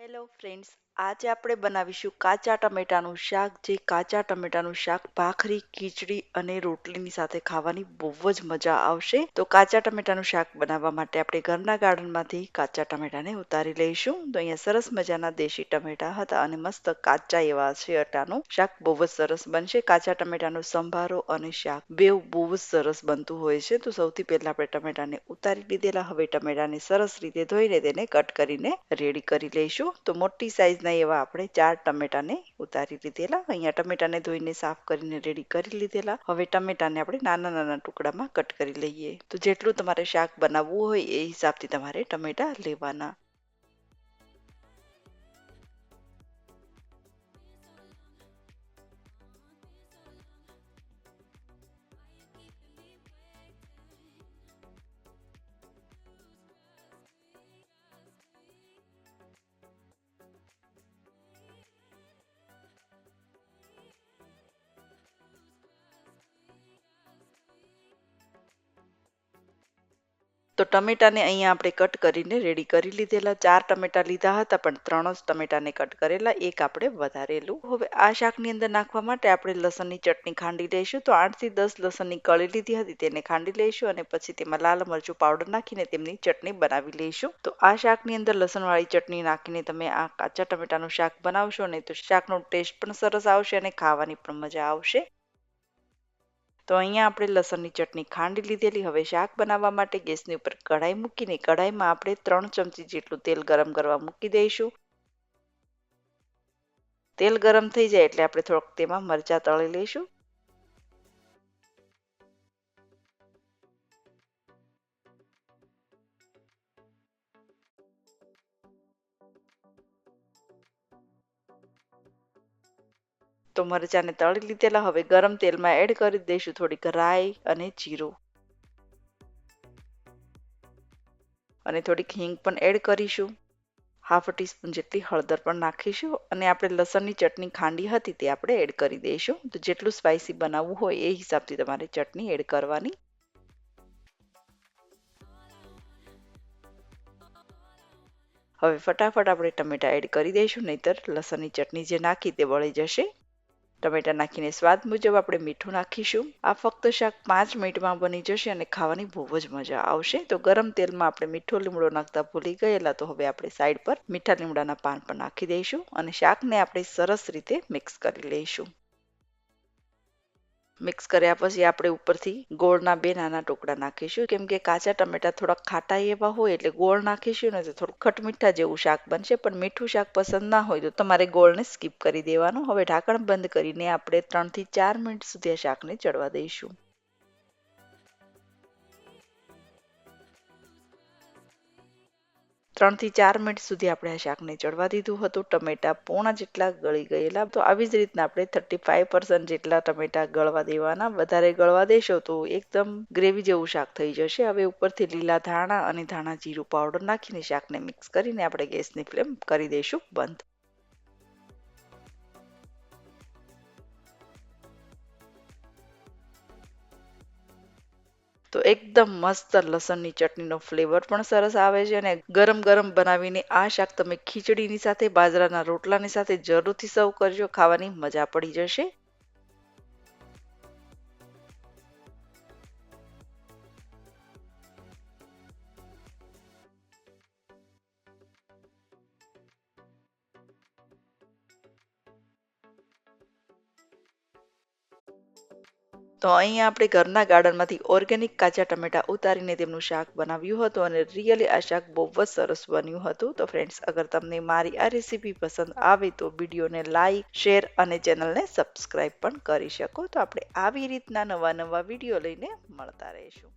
Hello friends આજે આપણે બનાવીશું કાચા ટમેટાનું શાક, જે કાચા ટમેટાનું શાક ભાખરી, ખીચડી અને રોટલીની સાથે ખાવાની બહુ જ મજા આવશે. તો કાચા ટમેટાનું શાક બનાવવા માટે આપણે ઘરના ગાર્ડનમાંથી કાચા ટમેટાને ઉતારી લઈશું. તો અહીંયા સરસ મજાના દેશી ટમેટા હતા અને મસ્ત કાચા એવા છે અટાનું. શાક બહુ જ સરસ બનશે. કાચા ટમેટાનો સંભારો અને શાક બેવ બહુ જ સરસ બનતું હોય છે. તો સૌથી પહેલા આપણે ટમેટાને ઉતારી લીધેલા. હવે ટમેટાને સરસ રીતે ધોઈને તેને કટ કરીને રેડી કરી લઈશું. તો મોટી સાઈઝના એવા આપણે ચાર ટમેટાને ઉતારી લીધેલા. અહીંયા ટમેટાને ધોઈને સાફ કરીને રેડી કરી લીધેલા. હવે ટમેટાને આપણે નાના નાના ટુકડામાં કટ કરી લઈએ. તો જેટલું તમારે શાક બનાવવું હોય એ હિસાબથી તમારે ટમેટા લેવાના. તો ટમેટાને અહીંયા આપણે કટ કરીને રેડી કરી લીધેલા. ચાર ટમેટા લીધા હતા, પણ ત્રણ જ ટમેટાને કટ કરેલા. એક આપણે વધારેલું. હવે આ શાકની અંદર નાખવા માટે આપણે લસણની ચટણી ખાંડી લઈશું. તો આઠથી દસ લસણની કળી લીધી હતી, તેને ખાંડી લઈશું અને પછી તેમાં લાલ મરચું પાવડર નાખીને તેમની ચટણી બનાવી લઈશું. તો આ શાકની અંદર લસણવાળી ચટણી નાખીને તમે આ કાચા ટમેટાનું શાક બનાવશો ને તો શાકનો ટેસ્ટ પણ સરસ આવશે અને ખાવાની પણ મજા આવશે. તો અહીંયા આપણે લસણની ચટણી ખાંડી લીધેલી. હવે શાક બનાવવા માટે ગેસની ઉપર કઢાઈ મૂકીને કઢાઈમાં આપણે ત્રણ ચમચી જેટલું તેલ ગરમ કરવા મૂકી દઈશું. તેલ ગરમ થઈ જાય એટલે આપણે થોડોક તેમાં મરચાં તળી લઈશું. તો મરચાંને તળી લીધેલા. હવે ગરમ તેલમાં એડ કરી દઈશું થોડીક રાઈ અને જીરું. અને થોડીક હિંગ પણ એડ કરીશું. હાફ ટીસ્પૂન જેટલી હળદર પણ નાખીશું. અને આપણે લસણની ચટણી ખાંડી હતી તે આપણે એડ કરી દઈશું. તો જેટલું સ્પાઇસી બનાવવું હોય એ હિસાબથી તમારે ચટણી એડ કરવાની. હવે ફટાફટ આપણે ટમેટા એડ કરી દઈશું. નહીતર લસણની ચટણી જે નાખી તે વળી જશે. ટમેટા નાખીને સ્વાદ મુજબ આપણે મીઠું નાખીશું. આ ફક્ત શાક પાંચ મિનિટમાં બની જશે અને ખાવાની બહુ જ મજા આવશે. તો ગરમ તેલમાં આપણે મીઠો લીમડો નાખતા ભૂલી ગયેલા તો હવે આપણે સાઈડ પર મીઠા લીમડાના પાન પણ નાખી દઈશું અને શાકને આપણે સરસ રીતે મિક્સ કરી લઈશું. મિક્સ કર્યા પછી આપણે ઉપરથી ગોળના બે નાના ટુકડા નાખીશું. કેમ કે કાચા ટમેટા થોડા ખાટા એવા હોય એટલે ગોળ નાખીશું ને તો થોડું ખટમીઠા જેવું શાક બનશે. પણ મીઠું શાક પસંદ ના હોય તો તમારે ગોળને સ્કીપ કરી દેવાનું. હવે ઢાંકણ બંધ કરીને આપણે ત્રણથી ચાર મિનિટ સુધી આ શાકને ચડવા દઈશું. ત્રણથી ચાર મિનિટ સુધી આપણે આ શાકને ચડવા દીધું હતું. ટમેટા પોણા જેટલા ગળી ગયેલા. તો આવી જ રીતના આપણે થર્ટી ફાઈવ પર્સન્ટ જેટલા ટમેટા ગળવા દેવાના. વધારે ગળવા દેશો તો એકદમ ગ્રેવી જેવું શાક થઈ જશે. હવે ઉપરથી લીલા ધાણા અને ધાણા જીરું પાવડર નાખીને શાકને મિક્સ કરીને આપણે ગેસની ફ્લેમ કરી દઈશું બંધ. તો એકદમ મસ્ત લસણની ચટણીનો ફ્લેવર પણ સરસ આવે છે અને ગરમ ગરમ બનાવીને આ શાક તમે ખીચડીની સાથે, બાજરાના રોટલાની સાથે જરૂરથી સર્વ કરજો, ખાવાની મજા પડી જશે. તો અહીંયા આપણે ઘરના ગાર્ડનમાંથી ઓર્ગેનિક કાચા ટમેટા ઉતારીને તેમનું શાક બનાવ્યું હતું અને રિયલી આ શાક બહુ જ સરસ બન્યું હતું. તો ફ્રેન્ડ્સ અગર તમને મારી આ રેસીપી પસંદ આવે તો વિડીયોને લાઇક શેર અને ચેનલને સબસ્ક્રાઈબ પણ કરી શકો. તો આપણે આવી રીતના નવા નવા વીડિયો લઈને મળતા રહીશું.